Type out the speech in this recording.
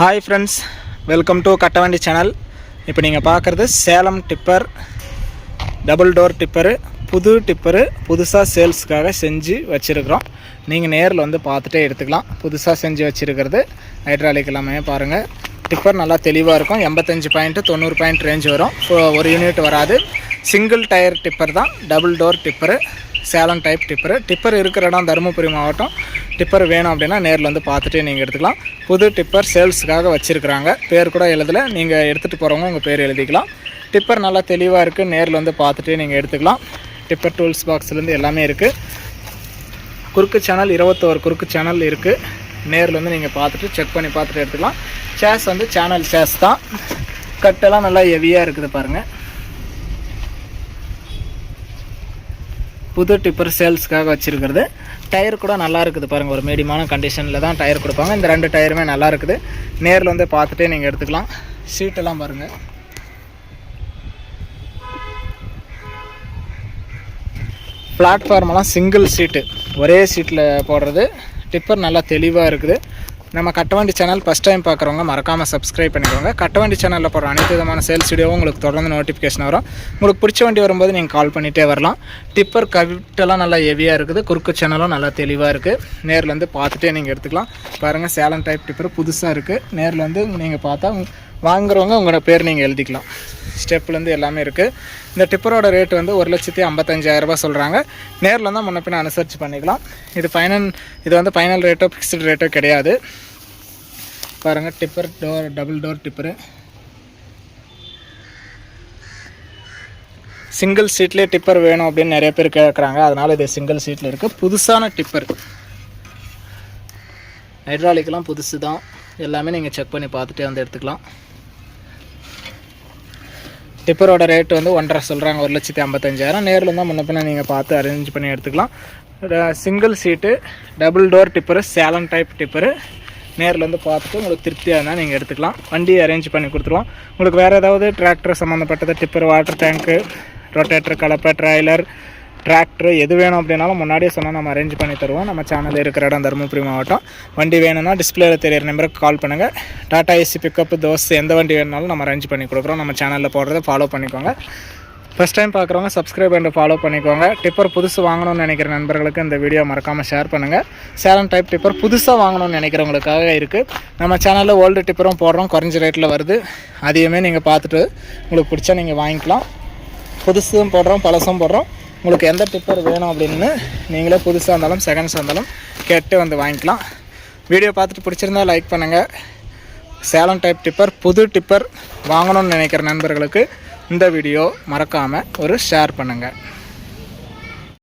Hi friends welcome to Kattavandi channel இப்போ நீங்கள் பார்க்குறது Salem tipper double door tipper புது டிப்பரு புதுசாக சேல்ஸுக்காக செஞ்சு வச்சுருக்குறோம். நீங்கள் நேரில் வந்து பார்த்துட்டே எடுத்துக்கலாம். புதுசாக செஞ்சு வச்சுருக்கிறது. ஹைட்ராலிக் எல்லாமே பாருங்கள் டிப்பர் நல்லா தெளிவாக இருக்கும். எண்பத்தஞ்சு பாயிண்ட்டு தொண்ணூறு பாயிண்ட் ரேஞ்ச் வரும். ஸோ ஒரு யூனிட் வராது. சிங்கிள் டயர் டிப்பர் தான். Double door tipper Salem type tipper tipper இருக்கிற இடம் தருமபுரி மாவட்டம். டிப்பர் வேணும் அப்படின்னா நேரில் வந்து பார்த்துட்டு நீங்கள் எடுத்துக்கலாம். புது டிப்பர் சேல்ஸுக்காக வச்சுருக்குறாங்க. பேர் கூட எழுதலை. நீங்கள் எடுத்துகிட்டு போகிறவங்க உங்கள் பேர் எழுதிக்கலாம். டிப்பர் நல்லா தெளிவாக இருக்குது நேரில் வந்து பார்த்துட்டு நீங்கள் எடுத்துக்கலாம். டிப்பர் டூல்ஸ் பாக்ஸ்லேருந்து எல்லாமே இருக்குது குறுக்கு சேனல் இருபத்தோரு குறுக்கு சேனல் இருக்குது நேரில் வந்து நீங்கள் பார்த்துட்டு செக் பண்ணி பார்த்துட்டு எடுத்துக்கலாம். சேஸ் வந்து சேனல் சேஸ் தான். கட்டெல்லாம் நல்லா ஹெவியாக இருக்குது பாருங்கள் புது டிப்பர் சேல்ஸ்க்காக வச்சுருக்கிறது. டயர் கூட நல்லா இருக்குது பாருங்கள் ஒரு மீடியமான கண்டிஷனில் தான் டயர் கொடுப்பாங்க. இந்த ரெண்டு டயருமே நல்லா இருக்குது. நேரில் வந்து பார்த்துட்டே நீங்கள் எடுத்துக்கலாம். சீட்டெல்லாம் பாருங்கள் பிளாட்ஃபார்மெல்லாம் சிங்கிள் சீட்டு ஒரே சீட்டில் போடுறது. டிப்பர் நல்லா தெளிவாக இருக்குது. நம்ம கட்டவண்டி சேனல் ஃபஸ்ட் டைம் பார்க்குறவங்க மறக்காமல் சப்ஸ்கிரைப் பண்ணிக்கோங்க. கட்டவண்டி சேனலில் போகிற அனைத்து விதமான சேல்ஸ் வீடியோவும் உங்களுக்கு தொடர்ந்து நோட்டிஃபிகேஷன் வரும். உங்களுக்கு பிடிச்ச வண்டி வரும்போது நீங்கள் கால் பண்ணிகிட்டே வரலாம். டிப்பர் கவிட்டெல்லாம் நல்லா ஹெவியாக இருக்குது. குறுக்கு சேனலும் நல்லா தெளிவாக இருக்குது நேரில் வந்து பார்த்துட்டே நீங்கள் எடுத்துக்கலாம். பாருங்கள் சேலம் டைப் டிப்பர் புதுசாக இருக்குது நேரில் வந்து நீங்கள் பார்த்தா வாங்குறவங்க உங்களோட பேர் நீங்கள் எழுதிக்கலாம். ஸ்டெப்லேருந்து எல்லாமே இருக்குது இந்த டிப்பரோட ரேட் வந்து ஒரு லட்சத்தி ஐம்பத்தஞ்சாயிரரூபா சொல்கிறாங்க நேரில் தான் முன்ன பின்ன அனுசரித்து பண்ணிக்கலாம். இது ஃபைனல் இது வந்து ஃபைனல் ரேட்டோ ஃபிக்ஸ்டு ரேட்டோ கிடையாது. பாருங்கள் tipper door double door tipper. Single சீட்லேயே tipper வேணும் அப்படின்னு நிறைய பேர் கேட்குறாங்க அதனால் இது சிங்கிள் சீட்டில் இருக்குது புதுசான டிப்பர். ஹைட்ராலிக்கெலாம் புதுசு தான் எல்லாமே நீங்கள் செக் பண்ணி பார்த்துட்டே வந்து எடுத்துக்கலாம். டிப்பரோட ரேட் வந்து ஒன்றரை சொல்கிறாங்க ஒரு லட்சத்தி ஐம்பத்தஞ்சாயிரம். நேரில் தான் முன்ன பின்ன நீங்கள் பார்த்து அரேஞ்ச் பண்ணி எடுத்துக்கலாம். Single seat double door tipper Salem type tipper நேரில் வந்து பார்த்துட்டு உங்களுக்கு திருப்தியாக இருந்தால் நீங்கள் எடுத்துக்கலாம். வண்டி அரேஞ்ச் பண்ணி கொடுத்துருவோம். உங்களுக்கு வேறு ஏதாவது டிராக்டர் சம்மந்தப்பட்டது டிப்பர் வாட்டர் டேங்க்கு ரொட்டேட்டர் கலப்பை ட்ரைலர் டிராக்டர் எது வேணும் அப்படின்னாலும் முன்னாடியே சொன்னால் நம்ம அரேஞ்ச் பண்ணி தருவோம். நம்ம சேனல் இருக்கிற இடம் தருமபுரி மாவட்டம். வண்டி வேணும்னா டிஸ்பிளேல தெரியிற நம்பருக்கு கால் பண்ணுங்கள் டாடா ஏசி பிக்கப் தோஸ் எந்த வண்டி வேணுனாலும் நம்ம அரேஞ்ச் பண்ணி கொடுக்குறோம். நம்ம சேனலில் போடுறத ஃபாலோ பண்ணிக்கோங்க. ஃபஸ்ட் டைம் பார்க்குறவங்க சப்ஸ்கிரைப் பண்ணி ஃபாலோ பண்ணிக்கோங்க. டிப்பர் புதுசு வாங்கணும்னு நினைக்கிற நண்பர்களுக்கு இந்த வீடியோ மறக்காமல் ஷேர் பண்ணுங்கள் சேலம் டைப் டிப்பர் புதுசாக வாங்கணும்னு நினைக்கிறவங்களுக்காக இருக்குது நம்ம சேனலில் ஓல்டு டிப்பரும் போடுறோம். குறைஞ்ச ரேட்டில் வருது. அதையுமே நீங்கள் பார்த்துட்டு உங்களுக்கு பிடிச்சா நீங்கள் வாங்கிக்கலாம். புதுசும் போடுறோம் பழசும் போடுறோம். உங்களுக்கு எந்த டிப்பர் வேணும் அப்படின்னு நீங்களே புதுசாக இருந்தாலும் செகண்ட்ஸாக இருந்தாலும் கேட்டு வந்து வாங்கிக்கலாம். வீடியோ பார்த்துட்டு பிடிச்சிருந்தா லைக் பண்ணுங்கள் சேலம் டைப் டிப்பர் புது டிப்பர் வாங்கணும்னு நினைக்கிற நண்பர்களுக்கு இந்த வீடியோ மறக்காமல் ஒரு ஷேர் பண்ணுங்கள்